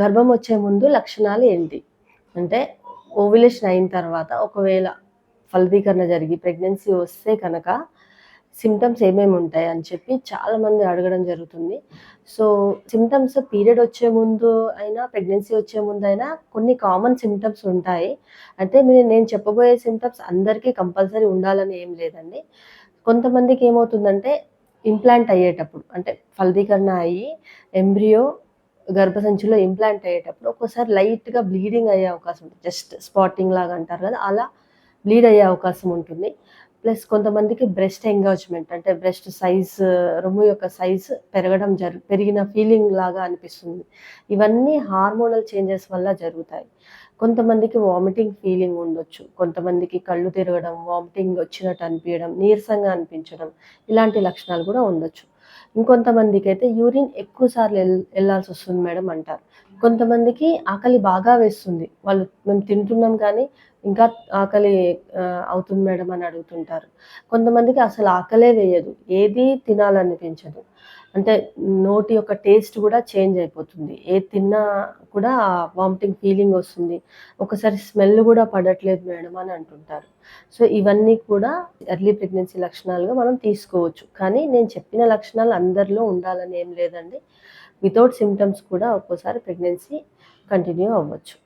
గర్భం వచ్చే ముందు లక్షణాలు ఏంటి? అంటే ఓవ్యులేషన్ అయిన తర్వాత ఒకవేళ ఫలదీకరణ జరిగి ప్రెగ్నెన్సీ వస్తే కనుక సిమ్టమ్స్ ఏమేమి ఉంటాయి అని చెప్పి చాలామంది అడగడం జరుగుతుంది. సో సిమ్టమ్స్ పీరియడ్ వచ్చే ముందు అయినా ప్రెగ్నెన్సీ వచ్చే ముందు అయినా కొన్ని కామన్ సిమ్టమ్స్ ఉంటాయి. అంటే మీరు నేను చెప్పబోయే సిమ్టమ్స్ అందరికీ కంపల్సరీ ఉండాలని ఏం లేదండి. కొంతమందికి ఏమవుతుందంటే ఇంప్లాంట్ అయ్యేటప్పుడు అంటే ఫలదీకరణ అయ్యి ఎంబ్రియో గర్భసంచిలో ఇంప్లాంట్ అయ్యేటప్పుడు ఒక్కోసారి లైట్గా బ్లీడింగ్ అయ్యే అవకాశం ఉంటుంది. జస్ట్ స్పాటింగ్ లాగా అంటారు కదా అలా బ్లీడ్ అయ్యే అవకాశం ఉంటుంది. ప్లస్ కొంతమందికి బ్రెస్ట్ ఎంగేజ్మెంట్ అంటే బ్రెస్ట్ సైజ్ రొమ్ము యొక్క సైజ్ పెరగడం జరు పెరిగిన ఫీలింగ్ లాగా అనిపిస్తుంది. ఇవన్నీ హార్మోనల్ చేంజెస్ వల్ల జరుగుతాయి. కొంతమందికి వామిటింగ్ ఫీలింగ్ ఉండొచ్చు. కొంతమందికి కళ్ళు తిరగడం వామిటింగ్ వచ్చినట్టు అనిపించడం నీరసంగా అనిపించడం ఇలాంటి లక్షణాలు కూడా ఉండొచ్చు. ఇంకొంతమందికి అయితే యూరిన్ ఎక్కువ సార్లు వెళ్ళాల్సి వస్తుంది మేడం అంటారు. కొంతమందికి ఆకలి బాగా వేస్తుంది. వాళ్ళు మేము తింటున్నాం కానీ ఇంకా ఆకలి అవుతుంది మేడం అని అడుగుతుంటారు. కొంతమందికి అసలు ఆకలే వేయదు. ఏది తినాలనిపించదు. అంటే నోటి యొక్క టేస్ట్ కూడా చేంజ్ అయిపోతుంది. ఏది తిన్నా కూడా వామిటింగ్ ఫీలింగ్ వస్తుంది. ఒకసారి స్మెల్ కూడా పడట్లేదు మేడం అని అంటుంటారు. సో ఇవన్నీ కూడా ఎర్లీ ప్రెగ్నెన్సీ లక్షణాలుగా మనం తీసుకోవచ్చు. కానీ నేను చెప్పిన లక్షణాలు అందరిలో ఉండాలని ఏం లేదండి. వితౌట్ సిమ్టమ్స్ కూడా ఒక్కోసారి ప్రెగ్నెన్సీ కంటిన్యూ అవ్వచ్చు.